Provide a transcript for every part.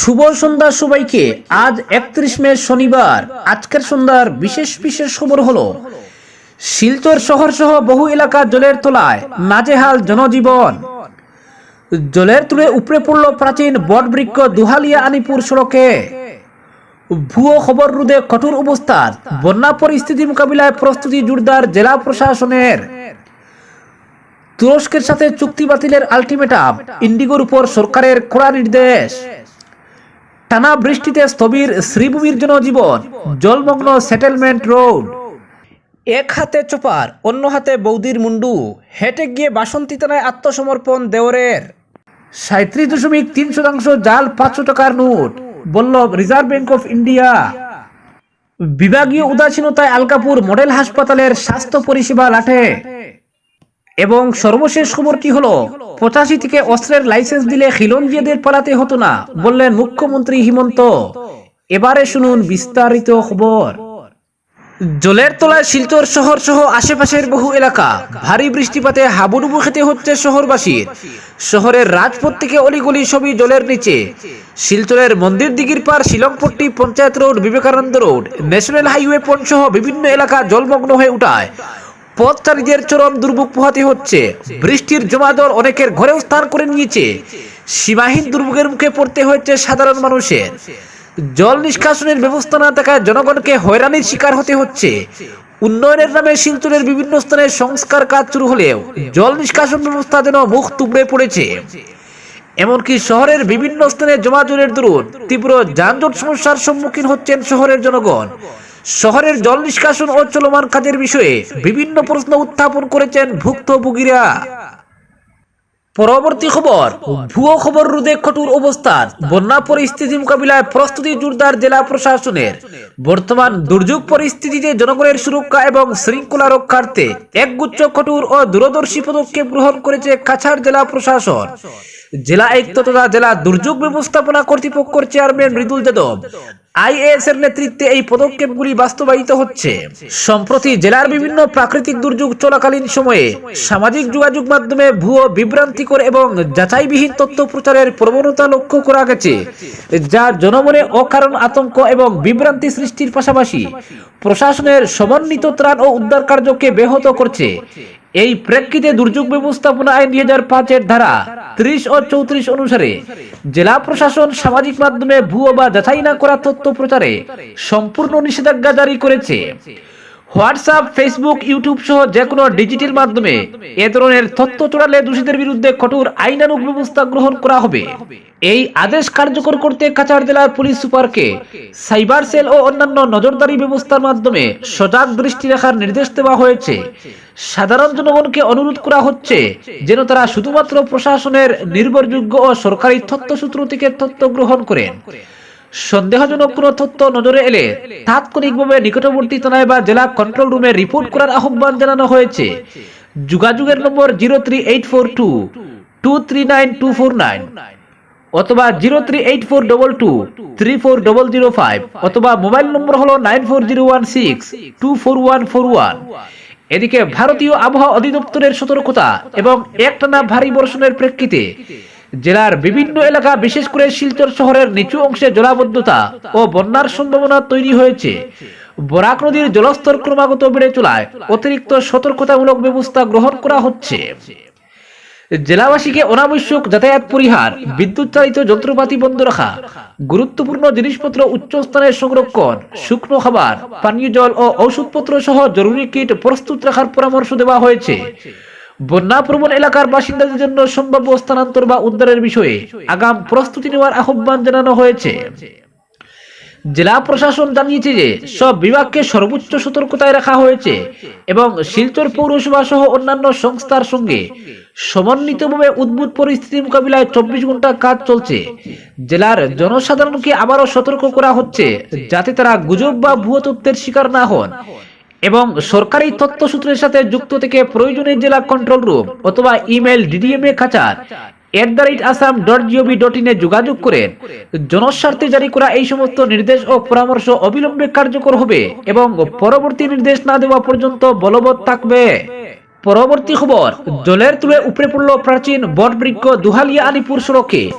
শুভ সন্ধ্যা সবাইকে। আজ একত্রিশ মে শনিবার। আজকের সন্ধ্যার বিশেষ বিশেষ খবর হলো, শিলচর শহর সহ বহু এলাকা জলের তলায় নাজেহাল জনজীবন। জলের তুলে উপরে পড়ল প্রাচীন বটবৃক্ষ দুহালিয়া আনিপুর সড়কে। ভুয়ো খবর রোধে কঠোর অবস্থার, বন্যা পরিস্থিতি মোকাবিলায় প্রস্তুতি জোরদার জেলা প্রশাসনের। তুরস্কের সাথে চুক্তি বাতিলের আলটিমেটাম ইন্ডিগোর উপর সরকারের কড়া নির্দেশ। টানা বৃষ্টিতে স্থবির শ্রীভূমির জনজীবন জলমগ্ন সেটেলমেন্ট রোড এক হাতে চোপার, অন্য হাতে বৌদির মুন্ডু, হেঁটে গিয়ে বাসন্তী থানায় আত্মসমর্পণ দেওরের। সাঁত্রিশ দশমিক তিন শতাংশ জাল পাঁচশো টাকার নোট বলল রিজার্ভ ব্যাংক অফ ইন্ডিয়া। বিভাগীয় উদাসীনতায় আলকাপুর মডেল হাসপাতালের স্বাস্থ্য পরিষেবা লাঠে। এবং সর্বশেষ খবর খবরটি হলো? পঁচাশি থেকে অস্ত্রের লাইসেন্স দিলে খিলঞ্জিয়াদের পালাতে হতো না, বললেন মুখ্যমন্ত্রী হিমন্ত। এবারে শুনুন বিস্তারিত খবর। জলের তলায় শিলচর শহর সহ আশেপাশের বহু এলাকা, ভারী বৃষ্টিপাতে হাবুডুবু খেতে হচ্ছে শহরবাসীর। শহরের রাজপথ থেকে অলিগলি সবই জলের নিচে। শিলচরের মন্দির দিঘির পার Shillongpatti panchayat road, Vivekananda road, national highway পণ সহ বিভিন্ন এলাকা জলমগ্ন হয়ে উঠায়। পথচারীদের চরম দুর্ভোগ পোহাতে হচ্ছে। বৃষ্টির জমা জল অনেকের ঘরেও স্থান করে নিয়েছে। সীমাহীন দুর্ভোগের মুখে পড়তে হচ্ছে সাধারণ মানুষের। জল নিষ্কাশনের ব্যবস্থা না থাকায় জনগণকে হয়রানির শিকার হতে হচ্ছে। উন্নয়নের নামে শিলচরের বিভিন্ন স্থানে সংস্কার কাজ শুরু হলেও জল নিষ্কাশন ব্যবস্থা যেন মুখ তুবড়ে পড়েছে। এমনকি শহরের বিভিন্ন স্থানে জমা জলের দরুন তীব্র যানজট সমস্যার সম্মুখীন হচ্ছেন শহরের জনগণ। শহরের জল নিষ্কাশন ও চলমান কাজের বিষয়ে বিভিন্ন প্রশ্ন উত্থাপন করেছেন ভুক্তভোগীরা। পরবর্তী খবর, ভুয়ো খবর রোধে কঠোর অবস্থান, বন্যা পরিস্থিতি মোকাবিলায় প্রস্তুতি জোরদার জেলা প্রশাসনের। বর্তমান দুর্যোগ পরিস্থিতিতে জনগণের সুরক্ষা এবং শৃঙ্খলা রক্ষার্থে একগুচ্ছ কঠোর ও দূরদর্শী পদক্ষেপ গ্রহণ করেছে কাছাড় জেলা প্রশাসন। জেলা আয়ুক্ত তথা জেলা দুর্যোগ ব্যবস্থাপনা কর্তৃপক্ষের চেয়ারম্যান মৃদুল যাদব, আইএএস এর নেতৃত্বে এই পদক্ষেপগুলি বাস্তবায়িত হচ্ছে। সম্প্রতি জেলার বিভিন্ন প্রাকৃতিক দুর্যোগ চলাকালীন সময়ে সামাজিক যোগাযোগ মাধ্যমে ভুয়ো বিভ্রান্তিকর এবং যাচাইবিহীন তথ্য প্রচারের প্রবণতা লক্ষ্য করা গেছে যা জনমনে অকারণ আতঙ্ক এবং বিভ্রান্তি সৃষ্টির পাশাপাশি প্রশাসনের সমন্বিত ত্রাণ ও উদ্ধার কার্যকে ব্যাহত করছে। এই প্রেক্ষিতে দুর্যোগ ব্যবস্থাপনা আইন দুই হাজার পাঁচের ধারা ত্রিশ ও চৌত্রিশ অনুসারে জেলা প্রশাসন সামাজিক মাধ্যমে ভুয়ো বা যাচাই না করা তথ্য প্রচারে সম্পূর্ণ নিষেধাজ্ঞা জারি করেছে। হোয়াটসঅ্যাপ, ফেসবুক, ইউটিউব সহ যে কোনো ডিজিটাল মাধ্যমে এ ধরনের তথ্য চড়ালে দোষীদের বিরুদ্ধে কঠোর আইনানুগ ব্যবস্থা গ্রহণ করা হবে। এই আদেশ কার্যকর করতে কাছাড় জেলার পুলিশ সুপারকে সাইবার সেল ও অন্যান্য নজরদারি ব্যবস্থার মাধ্যমে সজাগ দৃষ্টি রাখার নির্দেশ দেওয়া হয়েছে। সাধারণ জনগণকে অনুরোধ করা হচ্ছে যেন তারা শুধুমাত্র প্রশাসনের নির্ভরযোগ্য ও সরকারি তথ্যসূত্র থেকে তথ্য গ্রহণ করেন। সন্দেহজনক কোনো তথ্য নজরে এলে তাৎক্ষণিকভাবে নিকটবর্তী থানায় বা জেলা কন্ট্রোল রুমে রিপোর্ট করার আহ্বান জানানো হয়েছে। যোগাযোগের number zero three eight four two two three nine two four nine অথবা zero three eight four double two three four double zero five অথবা মোবাইল নম্বর হলো nine four zero one six two four one four one. এদিকে ভারতীয় আবহাওয়া অধিদপ্তরের সতর্কতা এবং একটানা ভারী বর্ষণের প্রেক্ষিতে জেলার বিভিন্ন এলাকা, বিশেষ করে শিলচর শহরের নিচু অংশে জলাবদ্ধতা ও বন্যার সম্ভাবনা তৈরি হয়েছে। বরাক নদীর জলস্তর ক্রমাগত বেড়ে চলায়। অতিরিক্ত সতর্কতামূলক ব্যবস্থা গ্রহণ করা হচ্ছে। জেলাবাসীকে অনাবশ্যক যাতায়াত পরিহার বিদ্যুৎ চালিত যন্ত্রপাতি বন্ধ রাখা, গুরুত্বপূর্ণ জিনিসপত্র উচ্চ স্থানে সংরক্ষণ, শুকনো খাবার, পানীয় জল ও ঔষধপত্র সহ জরুরি কিট প্রস্তুত রাখার পরামর্শ দেওয়া হয়েছে। বন্যা প্রবণ এলাকার বাসিন্দাদের জন্য সম্ভাব্য স্থানান্তর বা উদ্ধারের বিষয়ে আগাম প্রস্তুতি নেওয়ার আহ্বান জানানো হয়েছে। জেলা প্রশাসন জানিয়েছে যে সব বিভাগকে সর্বোচ্চ সতর্কতায় রাখা হয়েছে এবং শিলচর পৌরসভা সহ অন্যান্য সংস্থার সঙ্গে সমন্বিতভাবে উদ্ভুত পরিস্থিতি মোকাবিলায় চব্বিশ ঘণ্টা কাজ চলছে। জেলার জনসাধারণকে আবারও সতর্ক করা হচ্ছে যাতে তারা গুজব বা ভুয়ো তথ্যের শিকার না হন। এবং সরকারি তথ্যসূত্রের সাথে যুক্ত থেকে প্রয়োজনীয় জেলা কন্ট্রোল রুম অথবা ইমেল ডিডিএমএ খাঁচার যোগাযোগ করেন জনস্বার্থে জারি করা এই সমস্ত নির্দেশ ও পরামর্শ অবিলম্বে কার্যকর হবে এবং পরবর্তী নির্দেশ না দেওয়া পর্যন্ত বলবৎ থাকবে। পরবর্তী খবর, জলের তুলে উপরে পড়ল প্রাচীন বটবৃক্ষ দুহালিয়া আলিপুর সড়কে।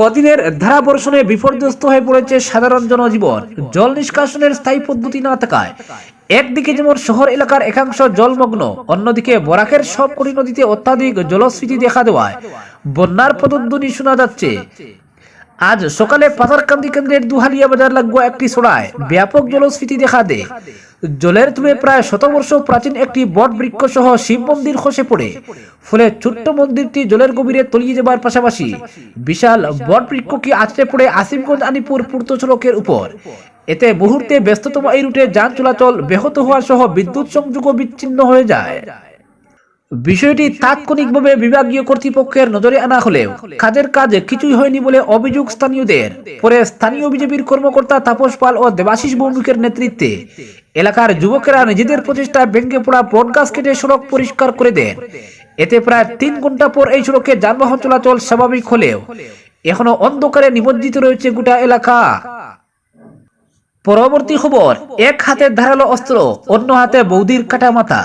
কদিনের ধারা বর্ষণে বিপর্যস্ত হয়ে পড়েছে সাধারণ জনজীবন। জল নিষ্কাশনের স্থায়ী পদ্ধতি না থাকায় একদিকে যেমন শহর এলাকার একাংশ জলমগ্ন, অন্যদিকে বরাকের সবকটি নদীতে অত্যাধিক জলস্ফীতি দেখা দেওয়ায় বন্যার প্রতিধ্বনি শোনা যাচ্ছে। আজ সকালে পাতারকান্দি কেন্দ্রের দুহালিয়া বাজার লাগোয়া একটি সোড়ায় ব্যাপক জলস্ফীতি দেখা দেয়। জলের তুলে প্রায় শতবর্ষ প্রাচীন একটি বট বৃক্ষ সহ শিব মন্দির খসে পড়ে। ফলে ছোট্ট মন্দিরটি জলের গভীরে তলিয়ে যাবার পাশাপাশি বিশাল বট বৃক্ষটি আছড়ে পড়ে আসিমগঞ্জ আনিপুর পূর্ত সড়কের উপর। এতে মুহূর্তে ব্যস্ততম এই রুটে যান চলাচল ব্যাহত হওয়া সহ বিদ্যুৎ সংযোগও বিচ্ছিন্ন হয়ে যায়। বিষয়টি তাৎক্ষণিকভাবে বিভাগীয় কর্তৃপক্ষের নজরে আনা হলেও কাজের কাজ কিছুই হয়নি বলে অভিযোগ স্থানীয়দের। পরে স্থানীয় বিজেপির কর্মকর্তা তাপস পাল ও দেবাশিস ভৌমিকের নেতৃত্বে এলাকার যুবকেরা নিজেদের প্রচেষ্টায় ভেঙে পড়া বটগাছ কেটে সড়ক পরিষ্কার করে দেন। এতে প্রায় তিন ঘণ্টা পর এই সড়কে যানবাহন চলাচল স্বাভাবিক হলেও এখনও অন্ধকারে নিমজ্জিত রয়েছে গোটা এলাকা। পরবর্তী খবর, এক হাতে ধারালো অস্ত্র, অন্য হাতে বৌদির কাটা মাথা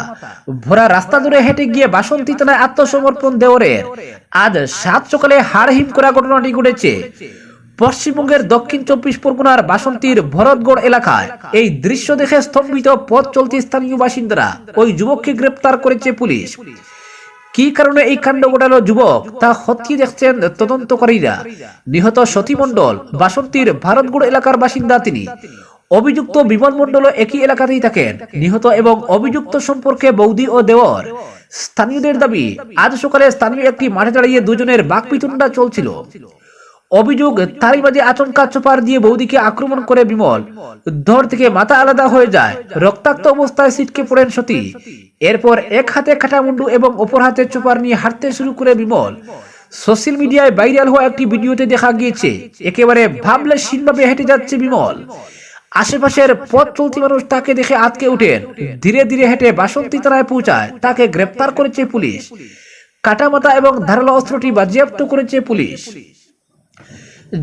ভরা রাস্তা ধরে হেঁটে গিয়ে বাসন্তী থানায় আত্মসমর্পণ দেওরের আজ সাত সকালে হাড়হিম করা ঘটনাটি ঘটেছে। পশ্চিমবঙ্গের দক্ষিণ চব্বিশ পরগনার বাসন্তীর ভরতগড় এলাকায় এই দৃশ্য দেখে স্তম্ভিত পথ চলতি স্থানীয় বাসিন্দারা ওই যুবককে গ্রেপ্তার করেছে পুলিশ। কি কারণে এই কাণ্ড ঘটালো যুবক তা খতিয়ে দেখছেন তদন্তকারীরা। নিহত সতী মণ্ডল, বাসন্তীর ভারতগড় এলাকার বাসিন্দা তিনি। অভিযুক্ত বিমান মণ্ডল একই এলাকাতেই থাকেন। নিহত এবং অভিযুক্ত সম্পর্কে বৌদি ও দেওর স্থানীয়দের দাবি, আজ সকালে স্থানীয় একটি মাঠে দাঁড়িয়ে দুজনের বাকপিতুন্ডা চলছিল। অভিযোগ মাঝে আচমকা চোপার দিয়ে বৌদিকে আক্রমণ করে বিমল। ধর থেকে মাথা আলাদা হয়ে যায়। রক্তাক্ত অবস্থায় ছিটকে পড়েন সতী। এরপর এক হাতে খাটামুন্ডু এবং অপর হাতে চোপার নিয়ে হাঁটতে শুরু করে বিমল। সোশ্যাল মিডিয়ায় ভাইরাল হওয়া একটি ভিডিওতে দেখা গিয়েছে, একেবারে ভাবলে সিনভাবে হেঁটে যাচ্ছে বিমল। আশেপাশের পথ চলতি মানুষ তাকে দেখে আটকে উঠেন ধীরে ধীরে হেঁটে বাসন্তী তারায় পৌঁছায়। তাকে গ্রেপ্তার করেছে পুলিশ। কাটামাতা এবং ধারালো অস্ত্রটি বাজেয়াপ্ত করেছে পুলিশ।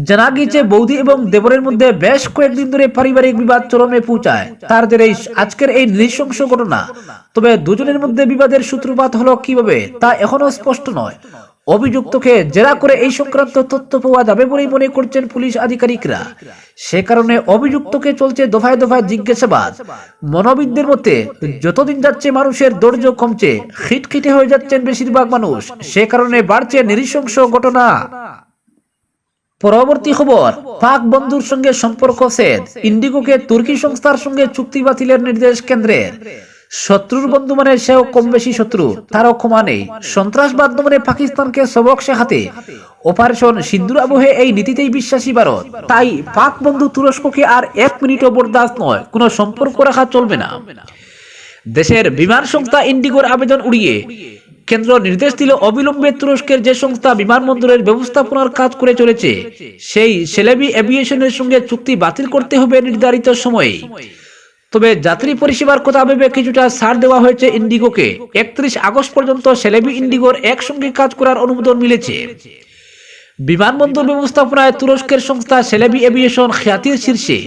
জানা গিয়েছে বৌদি এবং দেবরের মধ্যে বেশ কয়েকদিন ধরে পারিবারিক বিবাদ চরমে পৌঁছায়। তার জেরে আজকের এই নৃশংস ঘটনা। তবে দুজনের মধ্যে বিবাদের সূত্রপাত হলো কীভাবে, তা এখনও স্পষ্ট নয়। অভিযুক্তকে জেরা করে এই সংক্রান্ত তথ্য পাওয়া যাবে বলেই মনে করছেন পুলিশ আধিকারিকরা। সে কারণে অভিযুক্তকে চলছে দফায় দফায় জিজ্ঞাসাবাদ। মনোবিদদের মধ্যে যতদিন যাচ্ছে মানুষের ধৈর্য কমছে, খিটখিটে হয়ে যাচ্ছেন বেশিরভাগ মানুষ। সে কারণে বাড়ছে নৃশংস ঘটনা। পরবর্তী খবর, পাক বন্ধুর সঙ্গে সম্পর্ক সেদ। ইন্ডিগোকে তুর্কি সংস্থার সঙ্গে চুক্তি বাতিলের নির্দেশ কেন্দ্রের শত্রুর বন্ধু মানে সেও কম বেশি শত্রু, তারও ক্ষমা নেই। সন্ত্রাসবাদ মানে পাকিস্তানকে সবক শেখাতে অপারেশন সিন্দুর আবহে এই নীতিতেই বিশ্বাসী ভারত। তাই পাক বন্ধু তুরস্ককে আর এক মিনিটও বরদাস্ত নয়, কোনো সম্পর্ক রাখা চলবে না। দেশের বিমান সংস্থা ইন্ডিগোর আবেদন উড়িয়ে কেন্দ্র নির্দেশ দিল অবিলম্বে তুরস্কের যে সংস্থা বিমানবন্দরের ব্যবস্থাপনার কাজ করে চলেছে, সেই সেলেবি এভিয়েশনের সঙ্গে চুক্তি বাতিল করতে হবে নির্ধারিত সময়ে। তবে যাত্রী পরিষেবার কথা ভেবে কিছুটা ছাড় দেওয়া হয়েছে ইন্ডিগোকে। একত্রিশ আগস্ট পর্যন্ত সেলেবি ইন্ডিগোর একসঙ্গে কাজ করার অনুমোদন মিলেছে। বিমানবন্দর ব্যবস্থাপনায় তুরস্কের সংস্থা সেলেবি এভিয়েশন খ্যাতির শীর্ষে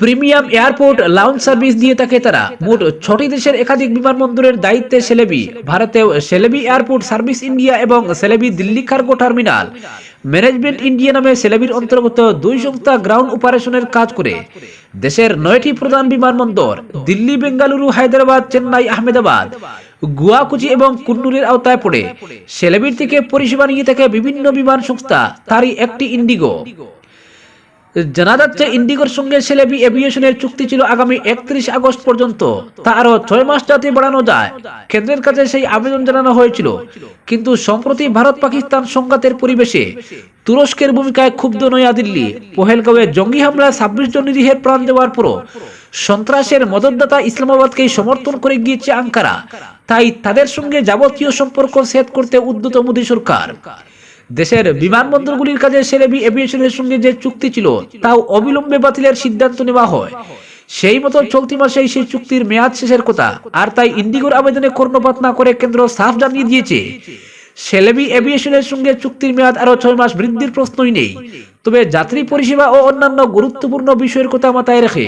প্রিমিয়াম এয়ারপোর্ট লাউঞ্জ সার্ভিস দিয়ে থাকে তারা। মোট ছটি দেশের একাধিক বিমানবন্দরের দায়িত্বে সেলেবি, ভারতেও সেলেবি এয়ারপোর্ট সার্ভিস ইন্ডিয়া এবং Celebi Delhi cargo terminal. Management India নামে সেলেবির অন্তর্গত দুই সংস্থা গ্রাউন্ড অপারেশনের কাজ করে। দেশের নয়টি প্রধান বিমানবন্দর, দিল্লি, বেঙ্গালুরু, হায়দ্রাবাদ, চেন্নাই, আহমেদাবাদ। গুয়াকুচি এবং কুন্নুরের আওতায় পড়ে। সেলেবির থেকে পরিষেবা নিয়ে থাকে বিভিন্ন বিমান সংস্থা, তারই একটি ইন্ডিগো। জানা যাচ্ছে, ইন্ডিগোর সঙ্গে সেলেবি এভিয়েশনের চুক্তি ছিল আগামী একত্রিশ আগস্ট পর্যন্ত। তা আরও ছয় মাস যাতে বাড়ানো যায়, কেন্দ্রের কাছে সেই আবেদন জানানো হয়েছিল। কিন্তু সম্প্রতি ভারত পাকিস্তান সংঘাতের পরিবেশে তুরস্কের ভূমিকায় ক্ষুব্ধ নয়াদিল্লি পহেলগাঁওয়ে জঙ্গি হামলায় ছাব্বিশ জন নিরীহের প্রাণ দেওয়ার পরও সন্ত্রাসের মদতদাতা ইসলামাবাদকেই সমর্থন করে গিয়েছে আঙ্কারা। তাই তাদের সঙ্গে যাবতীয় সম্পর্ক সেট করতে উদ্যত মোদী সরকার। দেশের বিমানবন্দরগুলির কাজে সেরেবি এভিয়েশনের সঙ্গে যে চুক্তি ছিল, তাও অবিলম্বে বাতিলের সিদ্ধান্ত নেওয়া হয়। সেই মতো চলতি মাসেই সেই চুক্তির মেয়াদ শেষের কথা, আর তাই ইন্ডিগোর আবেদনে কর্ণপাত না করে কেন্দ্র সাফ জানিয়ে দিয়েছে। সেলেবি এভিয়েশনের সঙ্গে চুক্তির মেয়াদ আরও ছয় মাস বৃদ্ধির প্রশ্নই নেই। তবে যাত্রী পরিষেবা ও অন্যান্য গুরুত্বপূর্ণ বিষয়ের কথা মাথায় রেখে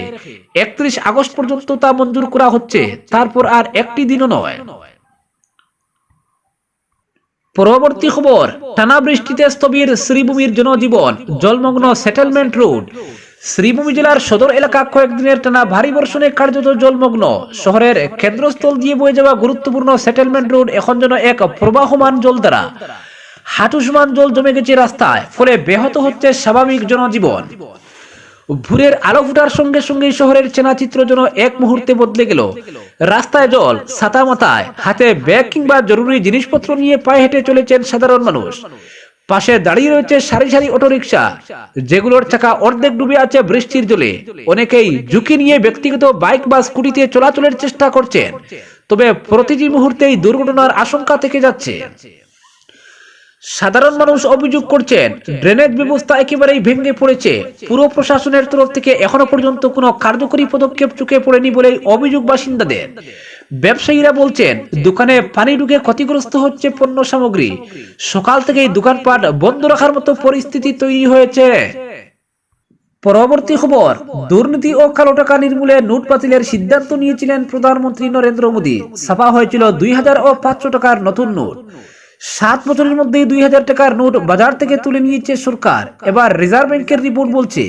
একত্রিশ আগস্ট পর্যন্ত তা মঞ্জুর করা হচ্ছে। তারপর আর একটি দিনও নয়। পরবর্তী খবর, টানা বৃষ্টিতে স্থবির শ্রীভূমির জনজীবন, জলমগ্ন সেটেলমেন্ট রোড শ্রীভূমি জেলার সদর এলাকা কয়েকদিনের টানা ভারী বর্ষণে কার্যত জলমগ্ন। শহরের কেন্দ্রস্থল দিয়ে বয়ে যাওয়া গুরুত্বপূর্ণ সেটেলমেন্ট রোড এখন যেন এক প্রবাহমান জল দ্বারা হাঁটু সমান জল জমে গেছে রাস্তায়, ফলে ব্যাহত হচ্ছে স্বাভাবিক জনজীবন। ভোরের আলো ফুটার সঙ্গে সঙ্গে শহরের চেনাচিত্র যেন এক মুহূর্তে বদলে গেল। রাস্তায় জল, ছাতা মাথায়, হাতে ব্যাগ কিংবা জরুরি জিনিসপত্র নিয়ে পায়ে হেঁটে চলেছেন সাধারণ মানুষ। পাশে দাঁড়িয়ে রয়েছে সারি সারি অটোরিকশা, যেগুলোর চাকা অর্ধেক ডুবে আছে বৃষ্টির জলে। অনেকেই ঝুঁকি নিয়ে ব্যক্তিগত বাইক বা স্কুটিতে চলাচলের চেষ্টা করছেন। তবে প্রতিটি মুহূর্তেই দুর্ঘটনার আশঙ্কা থেকে যাচ্ছে। সাধারণ মানুষ অভিযোগ করছেন, ড্রেনেজ ব্যবস্থা একেবারেই ভেঙে পড়েছে। পুরো প্রশাসনের তরফ থেকে এখনও পর্যন্ত কোনো কার্যকরী পদক্ষেপ চুকে পড়েনি বলে অভিযোগ বাসিন্দাদের। ব্যবসায়ীরা বলছেন, দোকানে পানি ঢুকে ক্ষতিগ্রস্ত হচ্ছে পণ্য সামগ্রী। সকাল থেকেই দোকানপাট বন্ধ রাখার মতো পরিস্থিতি তৈরি হয়েছে। পরবর্তী খবর, দুর্নীতি ও কালো টাকা নির্মূলে নোট বাতিলের সিদ্ধান্ত নিয়েছিলেন প্রধানমন্ত্রী নরেন্দ্র মোদী। ছাপা হয়েছিল দুই হাজার ও পাঁচশো টাকার নতুন নোট। সাত বছরের মধ্যেই দুই হাজার টাকার নোট বাজার থেকে তুলে নিয়েছে সরকার। এবার রিজার্ভ ব্যাংকের রিপোর্ট বলছে,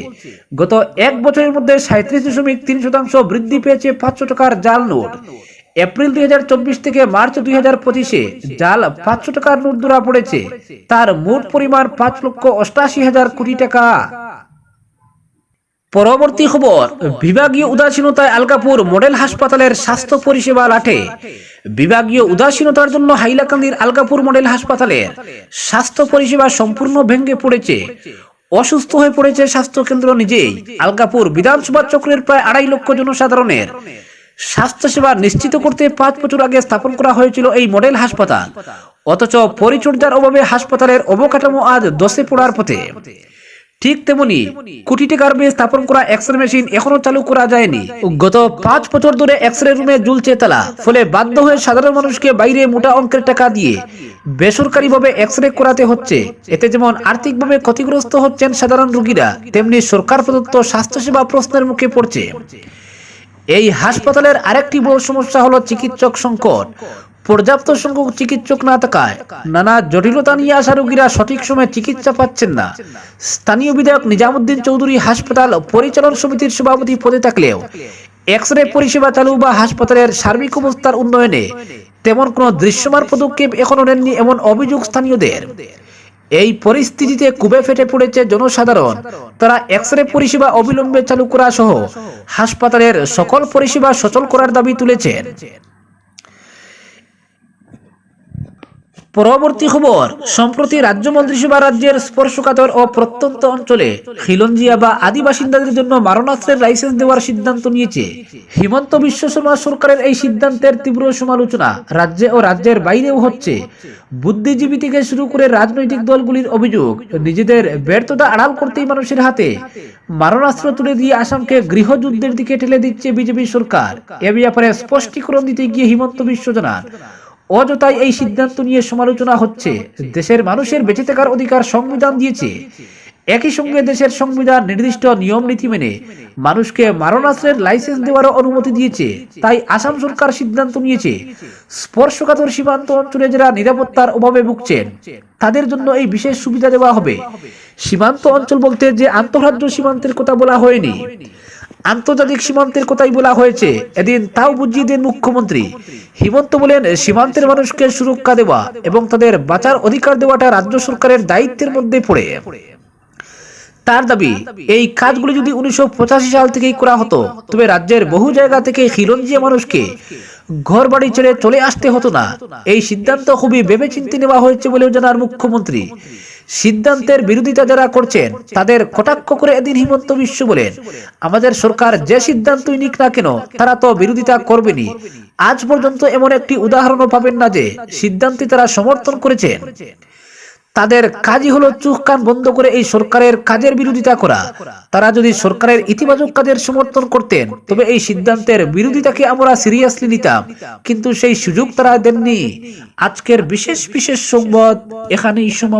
গত এক বছরের মধ্যে সাঁত্রিশ দশমিক তিন শতাংশ বৃদ্ধি পেয়েছে পাঁচশো টাকার জাল নোট। এপ্রিল দুই হাজার চব্বিশ থেকে মার্চ দুই হাজার পঁচিশে জাল পাঁচশো টাকার নোট ধরা পড়েছে। তার মোট পরিমাণ পাঁচ লক্ষ অষ্টাশি হাজার কোটি টাকা। পরবর্তী খবর, বিভাগীয় উদাসীনতায় আলগাপুর মডেল হাসপাতালের স্বাস্থ্য পরিষেবা লাঠে। বিভাগীয় উদাসীনতার জন্য হাইলাকান্দির আলগাপুর মডেল হাসপাতালের স্বাস্থ্য পরিষেবা সম্পূর্ণ ভেঙে পড়েছে। অসুস্থ হয়ে পড়েছে স্বাস্থ্য কেন্দ্র নিজেই। আলগাপুর বিধানসভা চক্রের প্রায় আড়াই লক্ষ জনসাধারণের স্বাস্থ্যসেবা নিশ্চিত করতে পাঁচ বছর আগে স্থাপন করা হয়েছিল এই মডেল হাসপাতাল। অথচ পরিচর্যার অভাবে হাসপাতালের অবকাঠামো আজ দশে পড়ার পথে। ঠিক তেমনি কোটি টাকার ব্যয়ে স্থাপন করা এক্স রে মেশিন এখনও চালু করা যায়নি। গত পাঁচ বছর ধরে এক্স রে রুমে ঝুলছে তালা। ফলে বাধ্য হয়ে সাধারণ মানুষকে বাইরে মোটা অঙ্কের টাকা দিয়ে বেসরকারিভাবে এক্স রে করাতে হচ্ছে। এতে যেমন আর্থিকভাবে ক্ষতিগ্রস্ত হচ্ছেন সাধারণ রোগীরা, তেমনি সরকার প্রদত্ত স্বাস্থ্যসেবা প্রশ্নের মুখে পড়ছে। এই হাসপাতালের আরেকটি বড় সমস্যা হলো চিকিৎসক সংকট। পর্যাপ্ত সংখ্যক চিকিৎসক না থাকায় নানা জটিলতা নিয়ে আসা রোগীরা সঠিক সময়ে চিকিৎসা পাচ্ছেন না। স্থানীয় বিধায়ক নিজামুদ্দিন চৌধুরী হাসপাতাল পরিচালন সমিতির সভাপতি পদে থাকলেও এক্স রে পরিষেবা চালু বা হাসপাতালের সার্বিক অবস্থার উন্নয়নে তেমন কোনো দৃশ্যমান পদক্ষেপ এখনও নেননি এমন অভিযোগ স্থানীয়দের। এই পরিস্থিতিতে কুবে ফেটে পড়েছে জনসাধারণ। তারা এক্স রে পরিষেবা অবিলম্বে চালু করা সহ হাসপাতালের সকল পরিষেবা সচল করার দাবি তুলেছেন। পরবর্তী খবর, সম্প্রতি রাজ্য মন্ত্রিসভা রাজ্যের স্পর্শকাতর ও প্রত্যন্ত অঞ্চলে খিলঞ্জিয়া বা আদি বাসিন্দাদের জন্য মারণাস্ত্রের লাইসেন্স দেওয়ার সিদ্ধান্ত নিয়েছে। হিমন্ত বিশ্ব শর্মা সরকারের এই সিদ্ধান্তের তীব্র সমালোচনা রাজ্যে ও রাজ্যের বাইরেও হচ্ছে। বুদ্ধিজীবী থেকে শুরু করে রাজনৈতিক দলগুলির অভিযোগ, নিজেদের ব্যর্থতা আড়াল করতেই মানুষের হাতে মারণাস্ত্র তুলে দিয়ে আসামকে গৃহযুদ্ধের দিকে ঠেলে দিচ্ছে বিজেপি সরকার। এ ব্যাপারে স্পষ্টীকরণ দিতে গিয়ে হিমন্ত বিশ্ব জানান অযথাই এই সিদ্ধান্ত নিয়ে সমালোচনা হচ্ছে। দেশের মানুষের বেঁচে থাকার অধিকার সংবিধান দিয়েছে। একই সঙ্গে দেশের সংবিধান নির্দিষ্ট নিয়ম নীতি মেনে মানুষকে মারণাস্ত্রের লাইসেন্স দেওয়ারও অনুমতি দিয়েছে। তাই আসাম সরকার সিদ্ধান্ত নিয়েছে, স্পর্শকাতর সীমান্ত অঞ্চলে যারা নিরাপত্তার অভাবে ভুগছেন, তাদের জন্য এই বিশেষ সুবিধা দেওয়া হবে। সীমান্ত অঞ্চল বলতে যে আন্তঃরাজ্য সীমান্তের কথা বলা হয়নি। আন্তর্জাতিক সীমান্তের কথাই বলা হয়েছে। এদিন তাও বুঝিয়ে দেন মুখ্যমন্ত্রী হিমন্ত বলেন, সীমান্তের মানুষকে সুরক্ষা দেওয়া এবং তাদের বাঁচার অধিকার দেওয়াটা রাজ্য সরকারের দায়িত্বের মধ্যে পড়ে। তার দাবি, এই কাজগুলি যদি উনিশশো পঁচাশি সাল থেকেই করা হতো, তবে রাজ্যের বহু জায়গা থেকে খিলঞ্জিয়া মানুষকে ঘর বাড়ি ছেড়ে চলে আসতে হতো না। এই সিদ্ধান্ত খুবই ভেবেচিন্তে নেওয়া হয়েছে বলেও জানার মুখ্যমন্ত্রী। সিদ্ধান্তের বিরোধিতা যারা করছেন, তাদের কটাক্ষ করে এদিন হিমন্ত বিশ্ব বলেন, আমাদের সরকার যে সিদ্ধান্তই নিক না কেন, তারা তো বিরোধিতা করবেনি আজ পর্যন্ত এমন একটি উদাহরণও পাবেন না যে সিদ্ধান্তে তারা সমর্থন করেছেন, তাদের কাজই হলো চোখ কান বন্ধ করে এই সরকারের কাজের বিরোধিতা করা। তারা যদি সরকারের ইতিবাচক কাজের সমর্থন করতেন, তবে এই সিদ্ধান্তের বিরোধিতাকে আমরা সিরিয়াসলি নিতাম। কিন্তু সেই সুযোগ তারা দেননি। আজকের বিশেষ বিশেষ সংবাদ এখানেই সমাপ্ত।